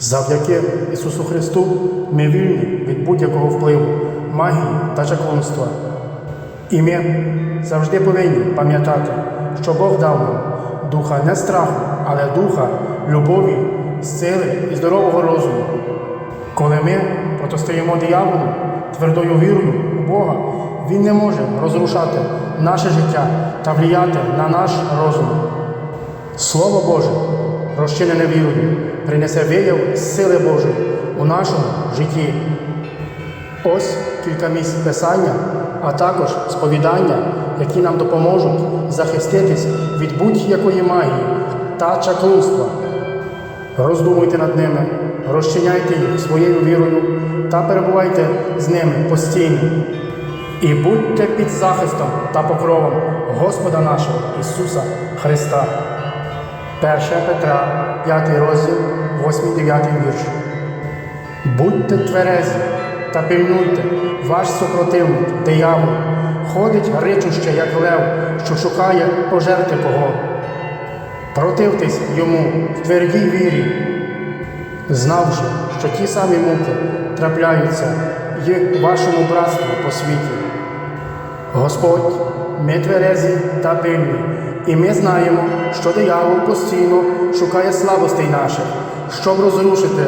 Завдяки Ісусу Христу ми вільні від будь-якого впливу, магії та чаклунства. І ми завжди повинні пам'ятати, що Бог дав нам духа не страху, але духа любові, сили і здорового розуму. Коли ми протистоїмо дияволу твердою вірою у Бога, Він не може розрушати наше життя та влияти на наш розум. Слово Боже, розчинене вірою, принесе вияв сили Божої у нашому житті. Ось кілька місць писання, а також сповідання, які нам допоможуть захиститись від будь-якої магії та чаклунства. Роздумуйте над ними, розчиняйте їх своєю вірою та перебувайте з ними постійно. І будьте під захистом та покровом Господа нашого Ісуса Христа. 1 Петра, 5 розділ, 8-9 вірш. Будьте тверезі та пильнуйте, ваш супротивник, диявол, ходить ричуще, як лев, що шукає пожерти кого. Противтесь йому в твердій вірі, знавши, що ті самі муки трапляються й вашому братству по світі. Господь, ми тверезі та пильні, і ми знаємо, що диявол постійно шукає слабостей наших, щоб розрушити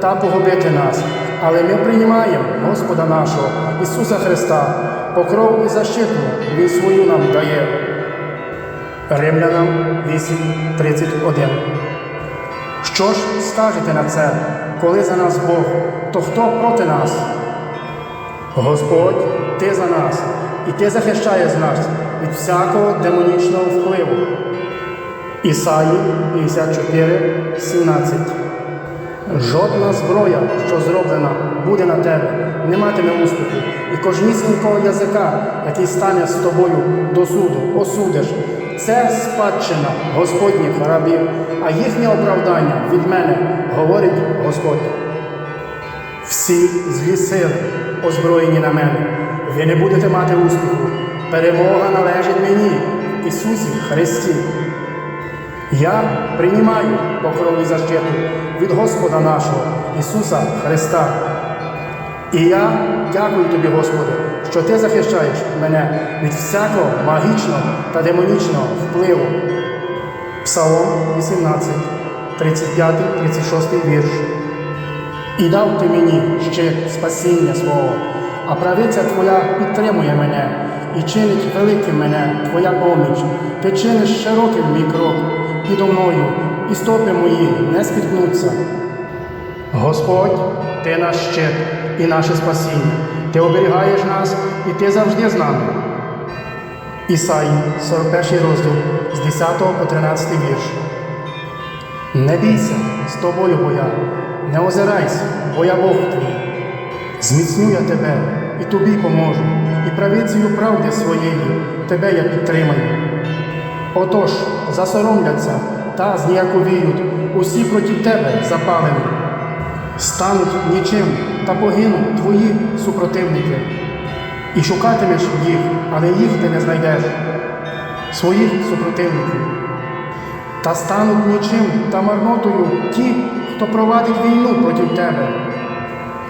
та погубити нас. Але ми приймаємо Господа нашого Ісуса Христа, покров і защиту Він свою нам дає. Римлянам 8.31 Що ж скажете на це, коли за нас Бог, то хто проти нас? Господь, Ти за нас, і Ти захищаєш нас від всякого демонічного впливу. Ісаї 54, 17 Жодна зброя, що зроблена, буде на тебе, не матиме успіху, і кожнісінького язика, який стане з тобою до суду, осудиш. Це спадщина Господніх рабів, а їхнє оправдання від мене говорить Господь. Всі злі сили озброєні на мене. Ви не будете мати успіху. Перемога належить мені, Ісусі Христі. Я приймаю покров і защиту від Господа нашого Ісуса Христа. І я дякую тобі, Господи, що Ти захищаєш мене від всякого магічного та демонічного впливу. Псалом 18, 35, 36 вірш. І дав ти мені ще спасіння свого, а правиця Твоя підтримує мене і чинить великим мене Твоя поміч. Ти чиниш широким мій крок підо мною, і стопи мої не спіткнуться. Господь, Ти наш щит і наше спасіння. Ти оберігаєш нас, і Ти завжди з нами. Ісаї, 41 розділ, з 10 по 13 вірш. Не бійся, з тобою бо я, не озирайся, бо я Бог твій. Зміцню я тебе і тобі поможу, і правицею правди своєї тебе я підтримаю. Отож, засоромляться та зніяковіють усі проти тебе запалені, стануть нічим та погинуть твої супротивники. І шукатимеш їх, але їх ти не знайдеш, своїх супротивників. Та стануть нічим та марнотою ті, хто провадить війну проти тебе.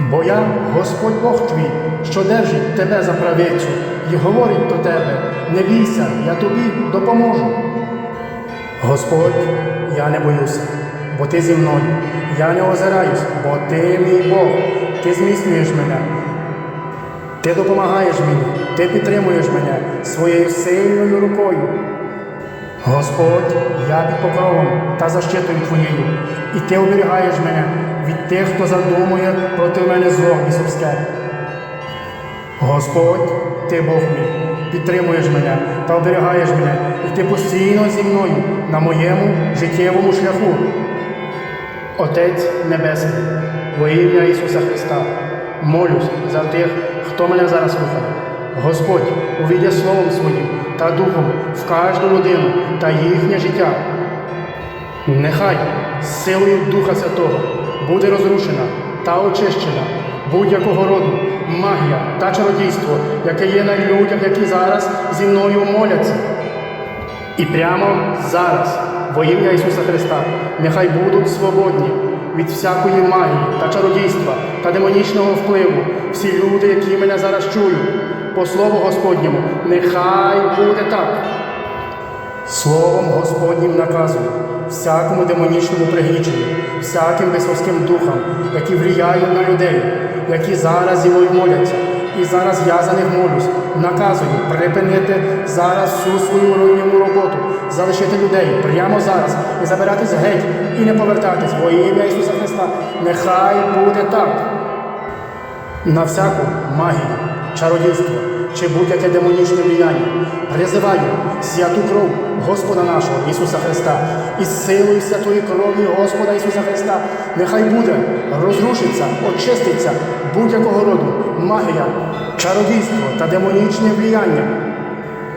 Бо я Господь Бог твій, що держить тебе за правицю і говорить до тебе: не бійся, я тобі допоможу. Господь, я не боюся, бо ти зі мною. Я не озираюсь, бо ти мій Бог, ти зміцнюєш мене. Ти допомагаєш мені, ти підтримуєш мене своєю сильною рукою. Господь, я під покровом та защитою Твоєю, і Ти оберігаєш мене від тих, хто задумує проти мене зло бісовське. Господь, Ти Бог мій, підтримуєш мене та оберігаєш мене, і ти постійно зі мною на моєму життєвому шляху. Отець Небесний, во ім'я Ісуса Христа, молюсь за тих, хто мене зараз слухає. Господь увійде Словом Своїм та Духом в кожну людину та їхнє життя. Нехай силою Духа Святого буде розрушена та очищена будь-якого роду магія та чародійство, яке є на людях, які зараз зі мною моляться. І прямо зараз, во ім'я Ісуса Христа, нехай будуть свободні від всякої магії та чародійства та демонічного впливу. Всі люди, які мене зараз чують, по слову Господньому, нехай буде так. Словом Господнім наказую всякому демонічному пригніченню, всяким бесовським духам, які влияють на людей, які зараз зі мною моляться, і зараз я за них молюсь, наказую припинити зараз всю свою руйнівну роботу, залишити людей прямо зараз і забиратись геть і не повертатись во ім'я Ісуса Христа. Нехай буде так на всяку магію, чародійство чи будь-яке демонічне влияння. Призиваю святу кров Господа нашого Ісуса Христа і силою святої крові Господа Ісуса Христа нехай буде, розрушиться, очиститься будь-якого роду магія, чародійство та демонічне влияння,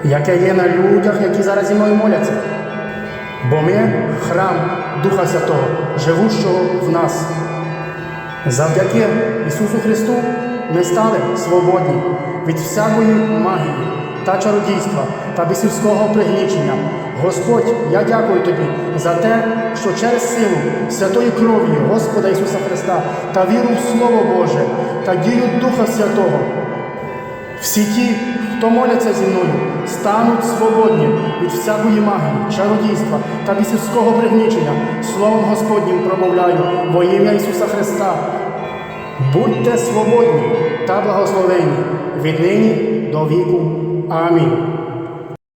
яке є на людях, які зараз зі мною моляться. Бо ми храм Духа Святого, живущого в нас. Завдяки Ісусу Христу ми стали свободні від всякої магії та чародійства та бісівського пригнічення. Господь, я дякую Тобі за те, що через силу святої крові Господа Ісуса Христа та віру в Слово Боже та дію Духа Святого. Всі ті, хто моляться зі мною, стануть свободні від всякої магії, чародійства та бісівського пригнічення. Словом Господнім промовляю во ім'я Ісуса Христа. Будьте свободні та благословені від нині до віку. Амінь.